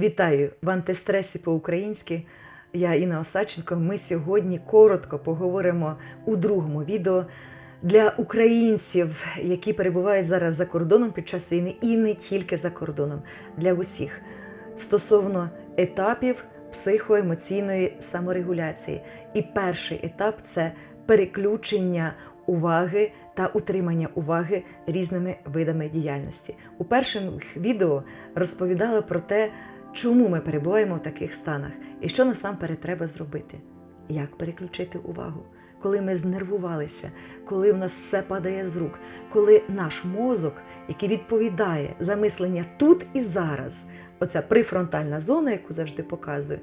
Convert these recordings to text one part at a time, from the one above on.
Вітаю в антистресі по-українськи. Я Інна Осадченко. Ми сьогодні коротко поговоримо у другому відео для українців, які перебувають зараз за кордоном під час війни, і не тільки за кордоном, для усіх стосовно етапів психоемоційної саморегуляції. І перший етап це переключення уваги та утримання уваги різними видами діяльності. У перших відео розповідала про те, чому ми перебуваємо в таких станах і що насамперед треба зробити, як переключити увагу. Коли ми знервувалися, коли в нас все падає з рук, коли наш мозок, який відповідає за мислення тут і зараз, оця прифронтальна зона, яку завжди показую,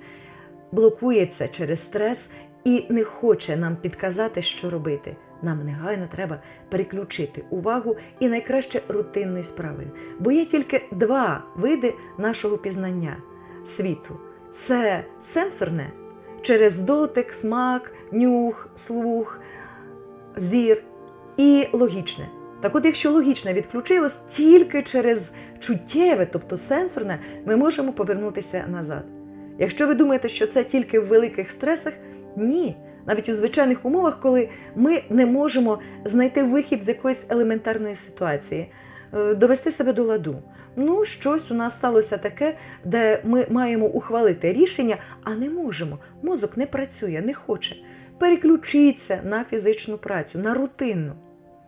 блокується через стрес і не хоче нам підказати, що робити. Нам негайно треба переключити увагу і найкраще рутинною справою. Бо є тільки два види нашого пізнання світу: це сенсорне через дотик, смак, нюх, слух, зір і логічне. Так от, якщо логічне відключилось, тільки через чуттєве, тобто сенсорне, ми можемо повернутися назад. Якщо ви думаєте, що це тільки в великих стресах, ні. Навіть у звичайних умовах, коли ми не можемо знайти вихід з якоїсь елементарної ситуації, е, довести себе до ладу. Ну, щось у нас сталося таке, де ми маємо ухвалити рішення, а не можемо. Мозок не працює, не хоче. Переключіться на фізичну працю, на рутинну.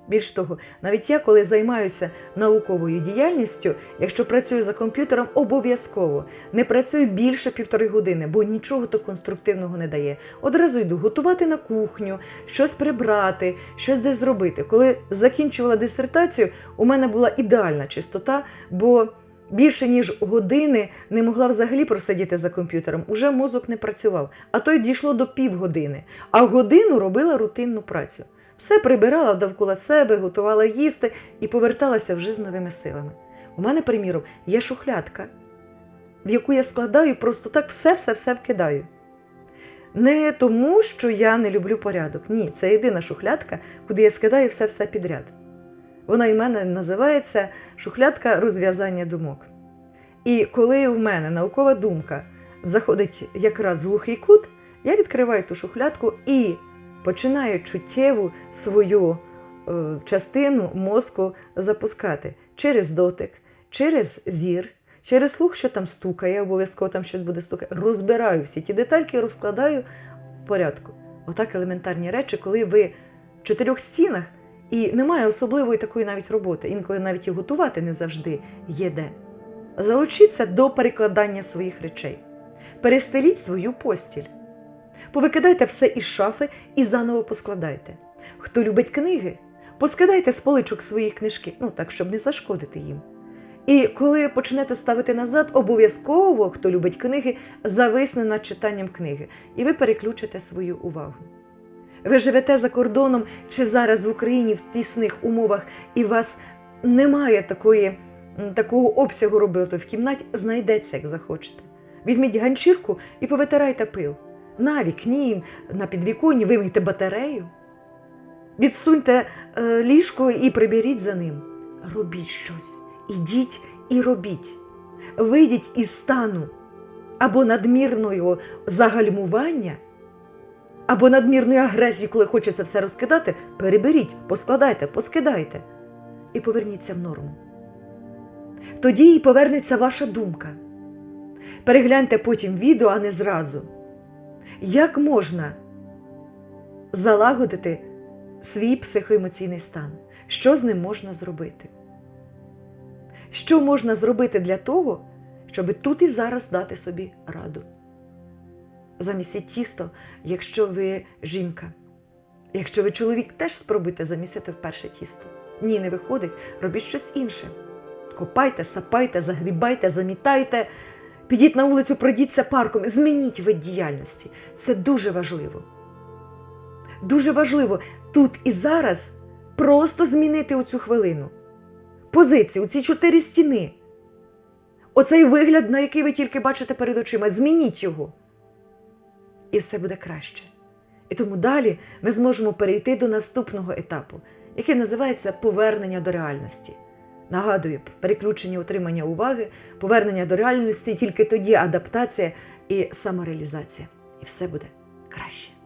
Більш того, навіть я, коли займаюся науковою діяльністю, якщо працюю за комп'ютером, обов'язково не працюю більше півтори години, бо нічого то конструктивного не дає. Одразу йду готувати на кухню, щось прибрати, щось десь зробити. Коли закінчувала дисертацію, у мене була ідеальна чистота, бо більше ніж години не могла взагалі просидіти за комп'ютером. Уже мозок не працював, а то й дійшло до півгодини. А годину робила рутинну працю. Все прибирала довкола себе, готувала їсти і поверталася вже з новими силами. У мене, приміром, є шухлядка, в яку я складаю просто так все-все-все вкидаю. Не тому, що я не люблю порядок. Ні, це єдина шухлядка, куди я скидаю все-все підряд. Вона і в мене називається шухлядка розв'язання думок. І коли в мене наукова думка заходить якраз в глухий кут, я відкриваю ту шухлядку і починаю чуттєву свою е, частину мозку запускати через дотик, через зір, через слух, що там стукає, обов'язково там щось буде стукати. Розбираю всі ті детальки, розкладаю в порядку. Отак елементарні речі, коли ви в чотирьох стінах і немає особливої такої навіть роботи, інколи навіть і готувати не завжди є де. Залучіться до перекладання своїх речей. Перестеліть свою постіль. Повикидайте все із шафи і заново поскладайте. Хто любить книги, поскидайте з поличок свої книжки, ну так, щоб не зашкодити їм. І коли почнете ставити назад, обов'язково, хто любить книги, зависне над читанням книги, і ви переключите свою увагу. Ви живете за кордоном чи зараз в Україні в тісних умовах, і у вас немає такої, такого обсягу роботи в кімнаті, знайдеться, як захочете. Візьміть ганчірку і повитирайте пил. На вікні, на підвіконні вимийте батарею. Відсуньте е, ліжко і приберіть за ним. Робіть щось. Ідіть і робіть. Вийдіть із стану або надмірного загальмування, або надмірної агресії, коли хочеться все розкидати, переберіть, поскладайте, поскидайте і поверніться в норму. Тоді і повернеться ваша думка. Перегляньте потім відео, а не зразу. Як можна залагодити свій психоемоційний стан? Що з ним можна зробити? Що можна зробити для того, щоб тут і зараз дати собі раду? Замісіть тісто, якщо ви жінка. Якщо ви чоловік, теж спробуйте замісити вперше тісто. Ні, не виходить, робіть щось інше. Копайте, сапайте, загрібайте, замітайте. Підіть на вулицю, пройдіться парком, змініть вид діяльності. Це дуже важливо. Дуже важливо тут і зараз просто змінити оцю хвилину. Позицію, ці чотири стіни. Оцей вигляд, на який ви тільки бачите перед очима, змініть його. І все буде краще. І тому далі ми зможемо перейти до наступного етапу, який називається повернення до реальності. Нагадую, переключення утримання уваги, повернення до реальності, тільки тоді адаптація і самореалізація. І все буде краще.